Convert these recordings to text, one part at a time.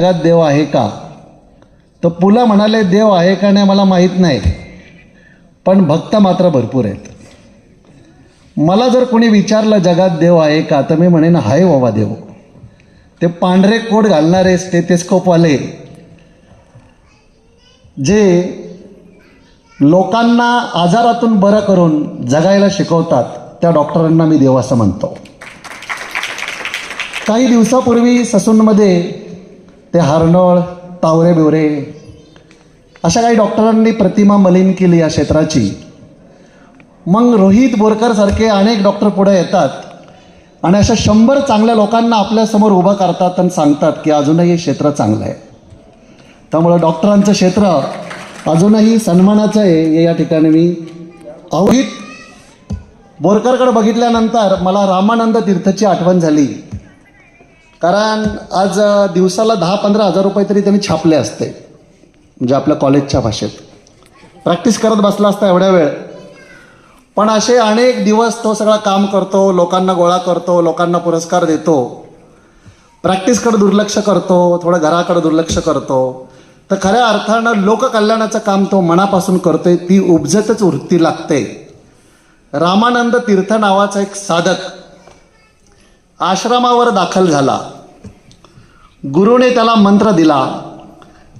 जगात देव आहे का? तर पुला म्हणाले देव आहे का नाही मला माहीत नाही. पण भक्त मात्र भरपूर आहेत. मला जर कोणी विचारलं जगात देव आहे का? तर मी म्हणेन हाय बाबा देव. ते पांढरे कोट घालणारे स्टेथेस्कोपवाले जे लोकांना आजारातून बरं करून जगायला शिकवतात त्या डॉक्टरांना मी देव असं म्हणतो. काही दिवसापूर्वी ससूनमध्ये ते हरनळ तावरे बिवरे. अशा काही डॉक्टरांनी प्रतिमा मलिन केली या क्षेत्राची. मग रोहित बोरकरसारखे अनेक डॉक्टर पुढे येतात आणि अशा शंभर चांगल्या लोकांना आपल्यासमोर उभं करतात आणि सांगतात की अजूनही हे क्षेत्र चांगलं आहे. त्यामुळं डॉक्टरांचं क्षेत्र अजूनही सन्मानाचं आहे हे या ठिकाणी मी रोहित बोरकरकडे बघितल्यानंतर मला रामानंद तीर्थची आठवण झाली. कारण आज दिवसाला दहा पंधरा हजार रुपये तरी त्यांनी छापले असते म्हणजे आपल्या कॉलेजच्या भाषेत. प्रॅक्टिस करत बसला असता एवढ्या वेळ. पण असे अनेक दिवस तो सगळा काम करतो लोकांना गोळा करतो लोकांना पुरस्कार देतो. प्रॅक्टिसकडे दुर्लक्ष करतो थोडं घराकडे दुर्लक्ष करतो. तर खऱ्या अर्थानं लोककल्याणाचं काम तो मनापासून करतोय ती उपजतच वृत्ती लागते. रामानंद तीर्थ नावाचा एक साधक आश्रमावर दाखल झाला. गुरुने त्याला मंत्र दिला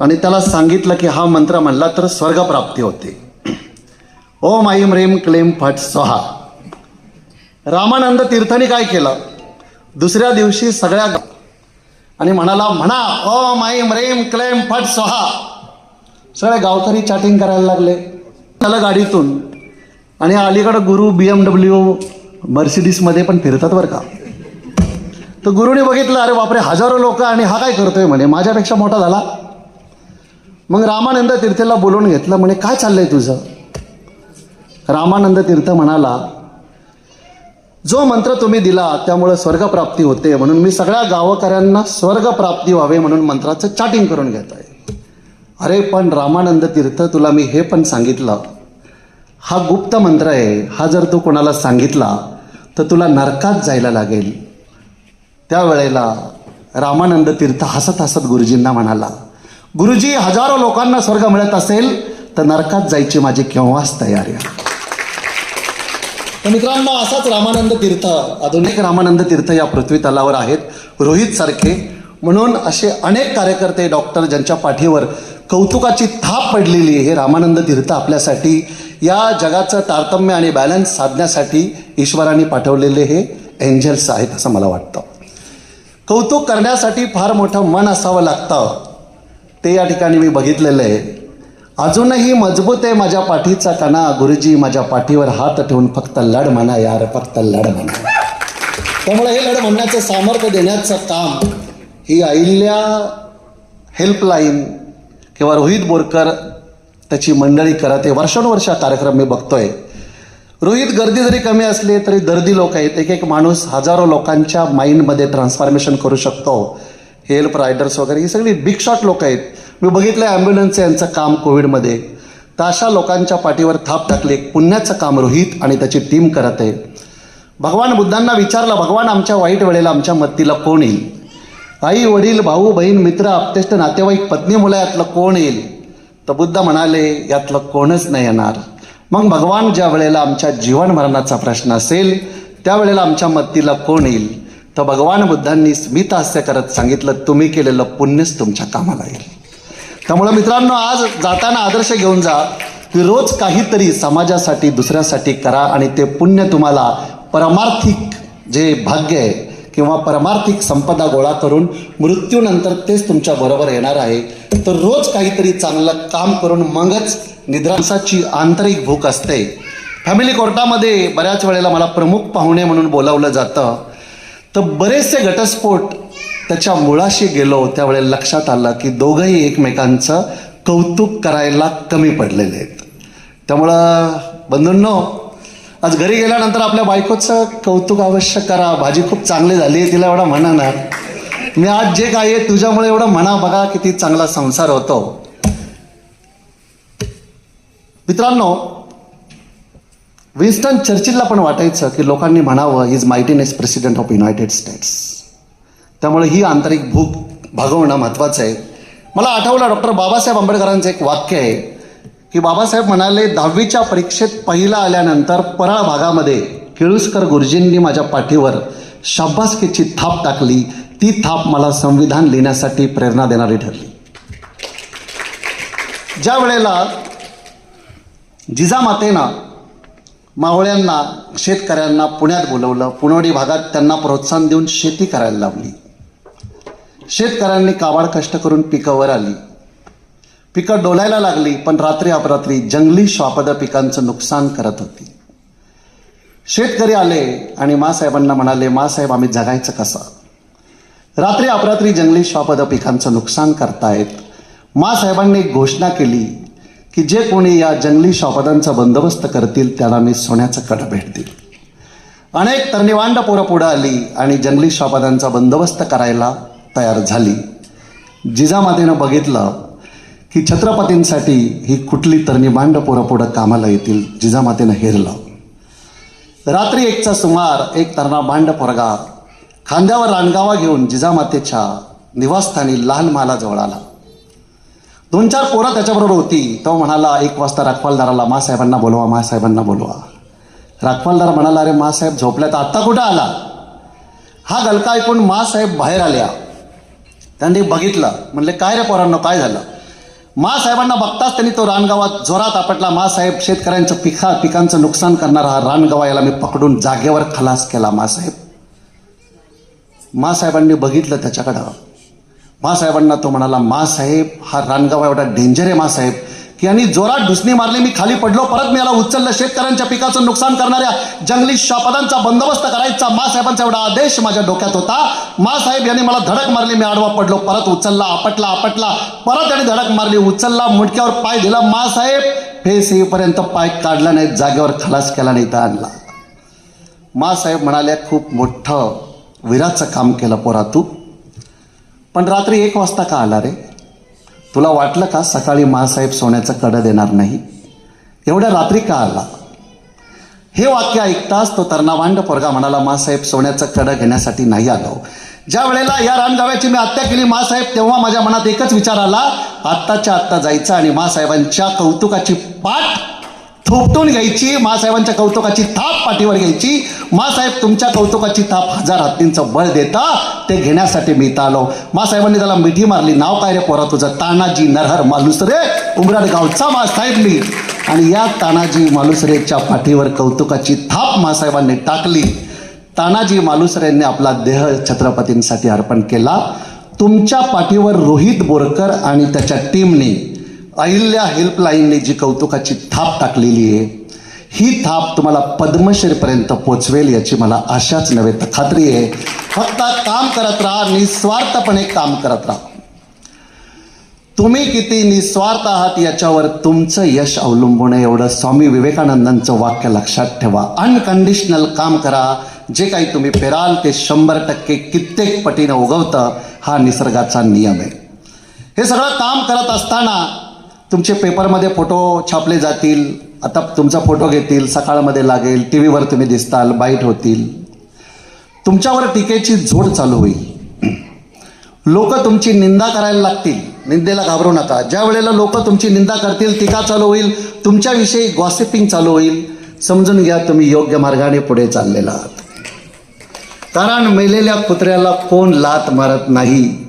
आणि त्याला सांगितलं की हा मंत्र म्हणला तर स्वर्गप्राप्ती होते. ओम ऐम रेम क्लेम फट सोहा. रामानंद तीर्थाने काय केलं? दुसऱ्या दिवशी सगळ्या आणि म्हणाला म्हणा ओम ऐम रेम क्लेम फट सोहा. सगळे गावकरी चॅटिंग करायला लागले. त्याला गाडीतून. आणि अलीकडं गुरु बी एम डब्ल्यू मर्सिडीजमध्ये पण फिरतात बरं का. तर गुरुने बघितलं अरे बापरे हजारो लोक आणि हा काय करतोय म्हणे. माझ्यापेक्षा मोठा झाला. मग रामानंद तीर्थला बोलवून घेतलं म्हणे काय चाललंय तुझं? रामानंद तीर्थ म्हणाला जो मंत्र तुम्ही दिला त्यामुळे स्वर्गप्राप्ती होते. म्हणून मी सगळ्या गावकऱ्यांना स्वर्गप्राप्ती व्हावे म्हणून मंत्राचं चाटिंग करून घेत आहे. अरे पण रामानंद तीर्थ तुला मी हे पण सांगितलं. हा गुप्त मंत्र आहे. हा जर तू कोणाला सांगितला तर तुला नरकात जायला लागेल. त्यावेळेला रामानंद तीर्थ हसत हसत गुरुजींना म्हणाला गुरुजी हजारो लोकांना स्वर्ग मिळत असेल तर नरकात जायची माझी केव्हाच तयारी आहे तर मित्रांनो असाच रामानंद तीर्थ आधुनिक रामानंद तीर्थ या पृथ्वी तलावर आहेत रोहित सारखे. म्हणून असे अनेक कार्यकर्ते डॉक्टर ज्यांच्या पाठीवर कौतुकाची थाप पडलेली आहे हे रामानंद तीर्थ आपल्यासाठी या जगाचं तारतम्य आणि बॅलन्स साधण्यासाठी ईश्वराने पाठवलेले हे एंजल्स आहेत असं मला वाटतं. कौतुक करण्यासाठी फार मोठं मन असावं लागतं. ते या ठिकाणी मी बघितलेलं आहे. अजूनही मजबूत आहे माझ्या पाठीचा कणा गुरुजी माझ्या पाठीवर हात ठेवून फक्त लढ म्हणा यार फक्त लढ म्हणा. त्यामुळे हे लढ म्हणण्याचं सामर्थ्य देण्याचं काम ही अहिल्या हेल्पलाईन किंवा रोहित बोरकर त्याची मंडळी करत आहे. वर्षानुवर्ष हा कार्यक्रम मी बघतोय. रोहित गर्दी जरी कमी असली तरी दर्दी लोक आहेत. एक एक माणूस हजारो लोकांच्या माइंडमध्ये ट्रान्सफॉर्मेशन करू शकतो. हेल्प रायडर्स वगैरे ही सगळी बिग शॉट लोक आहेत. मी बघितलं ॲम्ब्युलन्स यांचं काम कोविडमध्ये. तर अशा लोकांच्या पाठीवर थाप टाकली. एक पुण्याचं काम रोहित आणि त्याची टीम करत आहे. भगवान बुद्धांना विचारलं भगवान आमच्या वाईट वेळेला आमच्या मत्तीला कोण येईल? आई वडील भाऊ बहीण मित्र आपतेष्ट नातेवाईक पत्नी मुला यातलं कोण येईल? तर बुद्ध म्हणाले यातलं कोणच नाही येणार. मग भगवान ज्या वेळेला आमच्या जीवन मरणाचा प्रश्न असेल त्यावेळेला आमच्या मत्तीला कोण येईल? तर भगवान बुद्धांनी स्मित हास्य करत सांगितलं तुम्ही केलेलं पुण्यच तुमच्या कामाला येईल. त्यामुळं मित्रांनो आज जाताना आदर्श घेऊन जा. की रोज काहीतरी समाजासाठी दुसऱ्यासाठी करा आणि ते पुण्य तुम्हाला परमार्थिक जे भाग्य आहे किंवा परमार्थिक संपदा गोळा करून मृत्यूनंतर तेच तुमच्या बरोबर येणार आहे. तर रोज काहीतरी चांगलं काम करून मगच निद्रांसाची आंतरिक भूक असते. फॅमिली कोर्टामध्ये बऱ्याच वेळेला मला प्रमुख पाहुणे म्हणून बोलावलं जातं. तर बरेचसे घटस्फोट त्याच्या मुळाशी गेलो. त्यावेळेला लक्षात आलं की दोघंही एकमेकांचं कौतुक करायला कमी पडलेले आहेत. त्यामुळं बंधूंनो आज घरी गेल्यानंतर आपल्या बायकोचं कौतुक अवश्य करा. भाजी खूप चांगली झाली आहे तिला एवढा म्हणा ना मी आज जे काय आहे तुझ्यामुळे एवढं म्हणा बघा किती चांगला संसार होतो. मित्रांनो विन्स्टन चर्चिलला पण वाटायचं की लोकांनी म्हणावं is mightiness president of United States त्यामुळे ही आंतरिक भूक भागवणं महत्त्वाचं आहे. मला आठवलं डॉक्टर बाबासाहेब आंबेडकरांचं एक वाक्य आहे. की बाबासाहेब म्हणाले दहावीच्या परीक्षेत पहिला आल्यानंतर परळ भागामध्ये केळुसकर गुरुजींनी माझ्या पाठीवर शाब्बासकीची थाप टाकली. ती थाप मला संविधान लिहिण्यासाठी प्रेरणा देणारी ठरली. ज्या वेळेला जिजामातेनं मावळ्यांना शेतकऱ्यांना पुण्यात बोलवलं पुणवडी भागात त्यांना प्रोत्साहन देऊन शेती करायला लावली. शेतकऱ्यांनी काबाड कष्ट करून पिकावर आली. पिकं डोलायला लागली पण रात्री अपरात्री जंगली श्वापद पिकांचं नुकसान करत होती. शेतकरी आले आणि मासाहेबांना म्हणाले मासाहेब आम्ही जगायचं कसं? रात्री अपरात्री जंगली श्वापद पिकांचं नुकसान करतायत. मासाहेबांनी एक घोषणा केली की जे कोणी या जंगली श्वापदांचा बंदोबस्त करतील त्याला मी सोन्याचं कड भेट देईल अनेक तरणीवांड पोरं पुढं आली आणि जंगली श्वापदांचा बंदोबस्त करायला तयार झाली. जिजामातेनं बघितलं ही छत्रपतींसाठी ही कुठली तरणीबांड पोरं पुढं कामाला येतील जिजामातेनं हेरलं. रात्री एकचा सुमार एक तरणा भांड पोरगा खांद्यावर रानगावा घेऊन जिजामातेच्या निवासस्थानी लाल महालाजवळ आला. दोन चार पोरं त्याच्याबरोबर होती. तो म्हणाला एक वाजता राखवालदाराला मासाहेबांना बोलवा मासाहेबांना बोलवा. राखवालदार म्हणाला अरे मासाहेब झोपल्या तर आत्ता कुठं आला? हा गलका ऐकून मासाहेब बाहेर आल्या. त्यांनी बघितलं म्हणले काय रे पोरांनो काय झालं? मासाहेबांना बघताच त्यांनी तो रानगावात जोरात आपटला. मासाहेब शेतकऱ्यांचं पिका पिकांचं नुकसान करणारा हा रानगावा याला मी पकडून जागेवर खलास केला मासाहेब. मासाहेबांनी बघितलं त्याच्याकडं. मासाहेबांना तो म्हणाला मासाहेब हा रानगावा एवढा डेंजर आहे मासाहेब. यांनी जोरात ढुसणी मारली मी खाली पडलो परत मी याला उचललं. शेतकऱ्यांच्या पिकाचं नुकसान करणाऱ्या जंगली शापदांचा बंदोबस्त करायचा. मासाहेबांचा एवढा आदेश माझ्या डोक्यात होता. मासाहेब यांनी मला धडक मारली मी आडवा पडलो परत उचलला आपटला आपटला. परत यांनी धडक मारली उचलला मुडक्यावर पाय दिला. मासाहेब फेस येईपर्यंत पाय काढला नाही जागेवर खलास केला नाही तर आणला. मासाहेब म्हणाले खूप मोठं विराचं काम केलं पोरा तू पण रात्री एक वाजता का आला रे? तुला वाटलं का सकाळी महासाहेब सोन्याचं कडं देणार नाही? एवढ्या रात्री का आला? हे वाक्य ऐकताच तो तरणावांड पोरगा म्हणाला मासाहेब सोन्याचं कडं घेण्यासाठी नाही आलो. ज्या वेळेला या रानगाव्याची मी हत्या केली मासाहेब तेव्हा माझ्या मनात एकच विचार आला आत्ताच्या आत्ता जायचा आणि मासाहेबांच्या कौतुकाची पाठ थोपटून घ्यायची मासाहेबांच्या कौतुकाची थाप पाठीवर घ्यायची. मासाहेब तुमच्या कौतुकाची थाप हजार हत्तींचं बळ देता ते घेण्यासाठी मी इथं आलो. मासाहेबांनी त्याला मिठी मारली. नाव काय रे पोरा तुझं? तानाजी नरहर मालुसरे. उमराड गावचा मासाहेब मी. आणि या तानाजी मालुसरेच्या पाठीवर कौतुकाची थाप मासाहेबांनी टाकली. तानाजी मालुसरेंनी आपला देह छत्रपतींसाठी अर्पण केला. तुमच्या पाठीवर रोहित बोरकर आणि त्याच्या टीमने अहिल्या हेल्पलाईनने जी कौतुकाची थाप टाकलेली आहे ही थाप तुम्हाला पद्मश्रीपर्यंत पोचवेल याची मला आशाच नव्हे तर खात्री आहे. फक्त काम करत राहा निस्वार्थपणे काम करत राहा. तुम्ही किती निस्वार्थ आहात याच्यावर तुमचं यश अवलंबून आहे. एवढं स्वामी विवेकानंदांचं वाक्य लक्षात ठेवा. अनकंडिशनल काम करा. जे काही तुम्ही पेराल ते शंभर टक्के कित्येक पटीनं उगवतं हा निसर्गाचा नियम आहे. हे सगळं काम करत असताना तुमचे पेपरमध्ये फोटो छापले जातील आता तुमचा फोटो घेतील सकाळमध्ये लागेल टी व्हीवर तुम्ही दिसताल बाईट होतील. तुमच्यावर टीकेची झोड चालू होईल. लोक तुमची निंदा करायला लागतील. निंदेला घाबरू नका. ज्या वेळेला लोक तुमची निंदा करतील टीका चालू होईल तुमच्याविषयी गॉसिपिंग चालू होईल. समजून घ्या तुम्ही योग्य मार्गाने पुढे चाललेला आहात. कारण मेलेल्या कुत्र्याला कोण लात मारत नाही?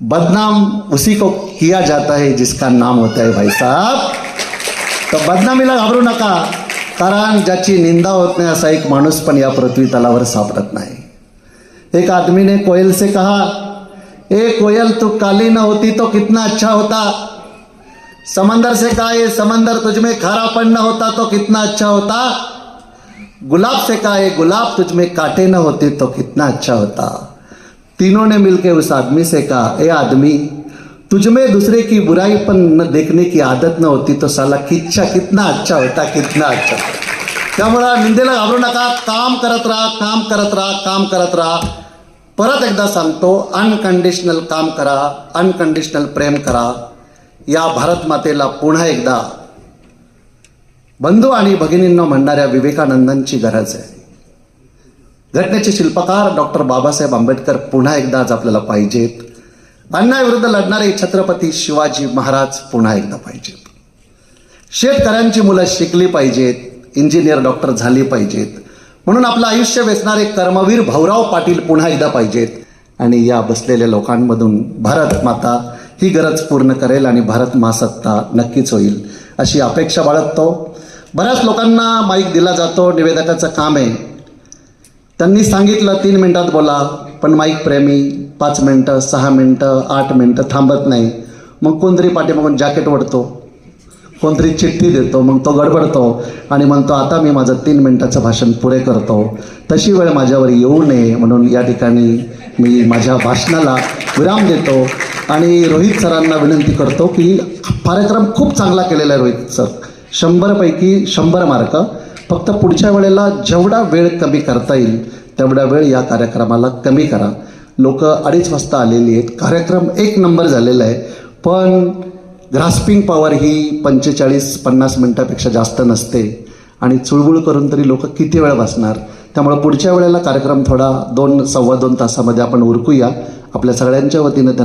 बदनाम उसी को किया जाता है जिसका नाम होता है भाई साहब। तर बदनामीला घाबरू नका। कारण ज्याची निंदा होत नाही असा एक माणूस पण या पृथ्वी तलावर सापडत नाही एक आदमी ने कोयल से कहा, ए कोयल, तू काली न होती तो कितना अच्छा होता। समंदर से कहा ये समंदर, तुझ में खारापन न होता तो कितना अच्छा होता। गुलाब से कहा ये गुलाब, तुझ में कांटे न होते तो कितना अच्छा होता। तीनों ने मिलकर उस आदमी से कहा ए आदमी तुझ में दूसरे की बुराई पर न देखने की आदत न होती तो साला किच्छा कितना अच्छा होता कितना अच्छा त्यामुळं निंदेला घाबरू नका काम करत राहा काम करत राहा काम करत राहा। परत एकदा सांगतो अनकंडिशनल काम करा अनकंडिशनल प्रेम करा। या भारत मातेला पुन्हा एकदा बंधू आणि भगिनींना म्हणणाऱ्या विवेकानंदांची गरज आहे. घटनेचे शिल्पकार डॉक्टर बाबासाहेब आंबेडकर पुन्हा एकदाच आपल्याला पाहिजेत. अन्यायाविरुद्ध लढणारे छत्रपती शिवाजी महाराज पुन्हा एकदा पाहिजेत. शेतकऱ्यांची मुलं शिकली पाहिजेत इंजिनियर डॉक्टर झाली पाहिजेत. म्हणून आपलं आयुष्य वेचणारे कर्मवीर भाऊराव पाटील पुन्हा एकदा पाहिजेत. आणि या बसलेल्या लोकांमधून भारत माता ही गरज पूर्ण करेल आणि भारत महासत्ता नक्कीच होईल अशी अपेक्षा बाळगतो. बऱ्याच लोकांना माईक दिला जातो निवेदकाचं काम आहे. त्यांनी सांगितलं तीन मिनटात बोला. पण माईक प्रेमी पाच मिनटं सहा मिनटं आठ मिनटं थांबत नाही. मग कोणतरी पाठीमागून जॅकेट ओढतो. कोणतरी चिठ्ठी देतो. मग तो गडबडतो. आणि म्हणतो आता मी माझं तीन मिनटाचं भाषण पुरे करतो. तशी वेळ माझ्यावर येऊ नये. म्हणून या ठिकाणी मी माझ्या भाषणाला विराम देतो. आणि रोहित सरांना विनंती करतो की कार्यक्रम खूप चांगला केलेला आहे रोहित सर. शंभरपैकी शंभर मार्क. फक्त पुढच्या वेळेला जेवढा वेळ कमी करता येईल तेवढा वेळ या कार्यक्रमाला कमी करा. लोक अडीच वाजता आलेली आहेत. कार्यक्रम एक नंबर झालेला आहे. पण ग्रास्पिंग पॉवर ही पंचेचाळीस पन्नास मिनटापेक्षा जास्त नसते. आणि चुळबुळ करून तरी लोक किती वेळ बसणार? त्यामुळे पुढच्या वेळेला कार्यक्रम थोडा दोन सव्वा दोन तासामध्ये आपण उरकूया. आपल्या सगळ्यांच्या वतीनं त्यांना